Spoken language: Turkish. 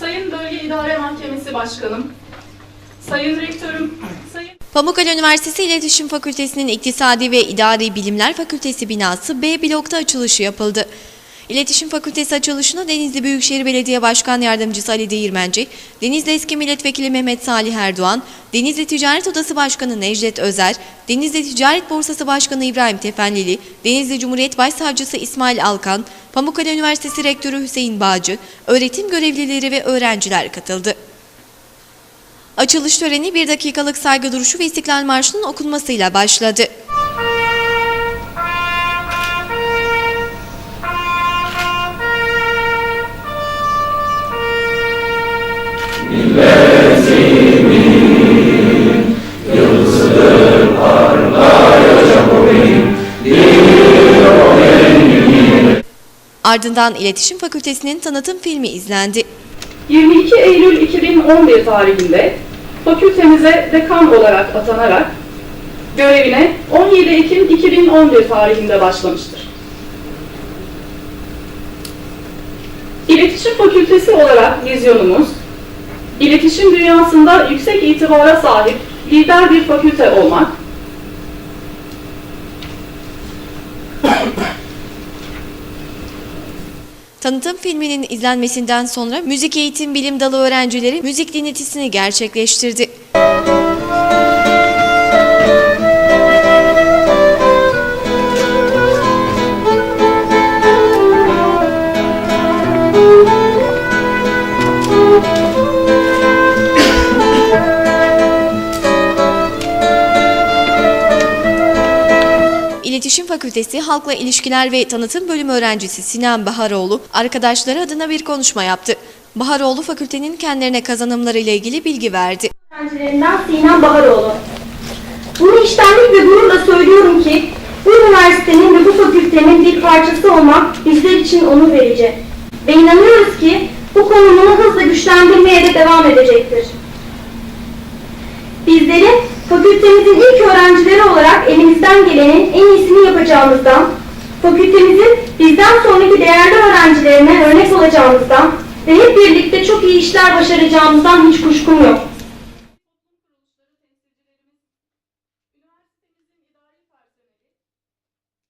Sayın Bölge İdare Mahkemesi Başkanım, Sayın Rektörüm, Sayın Pamukkale Üniversitesi İletişim Fakültesi'nin İktisadi ve İdari Bilimler Fakültesi binası B blokta açılışı yapıldı. İletişim Fakültesi açılışına Denizli Büyükşehir Belediye Başkan Yardımcısı Ali Değirmenci, Denizli Eski Milletvekili Mehmet Salih Erdoğan, Denizli Ticaret Odası Başkanı Necdet Özer, Denizli Ticaret Borsası Başkanı İbrahim Tefenlili, Denizli Cumhuriyet Başsavcısı İsmail Alkan, Pamukkale Üniversitesi Rektörü Hüseyin Bağcı, öğretim görevlileri ve öğrenciler katıldı. Açılış töreni bir dakikalık saygı duruşu ve İstiklal Marşı'nın okunmasıyla başladı. Ardından İletişim Fakültesi'nin tanıtım filmi izlendi. 22 Eylül 2011 tarihinde fakültemize dekan olarak atanarak görevine 17 Ekim 2011 tarihinde başlamıştır. İletişim Fakültesi olarak vizyonumuz, iletişim dünyasında yüksek itibara sahip lider bir fakülte olmak, Tanıtım filminin izlenmesinden sonra Müzik Eğitim Bilim Dalı öğrencileri müzik dinletisini gerçekleştirdi. İletişim Fakültesi Halkla İlişkiler ve Tanıtım Bölümü öğrencisi Sinan Baharoğlu arkadaşları adına bir konuşma yaptı. Baharoğlu fakültenin kendilerine kazanımları ile ilgili bilgi verdi. öğrencilerinden Sinan Baharoğlu. Bunu içtenlik ve gururla söylüyorum ki bu üniversitenin ve bu fakültenin bir parçası olmak bizler için onur verici. Ve inanıyoruz ki bu konumunu hızla güçlendirmeye de devam edecektir. Bizlerin fakültemizin ilk öğrencileri olarak elimizden gelenin en iyisini yapacağımızdan, fakültemizin bizden sonraki değerli öğrencilerine örnek olacağımızdan ve hep birlikte çok iyi işler başaracağımızdan hiç kuşkum yok.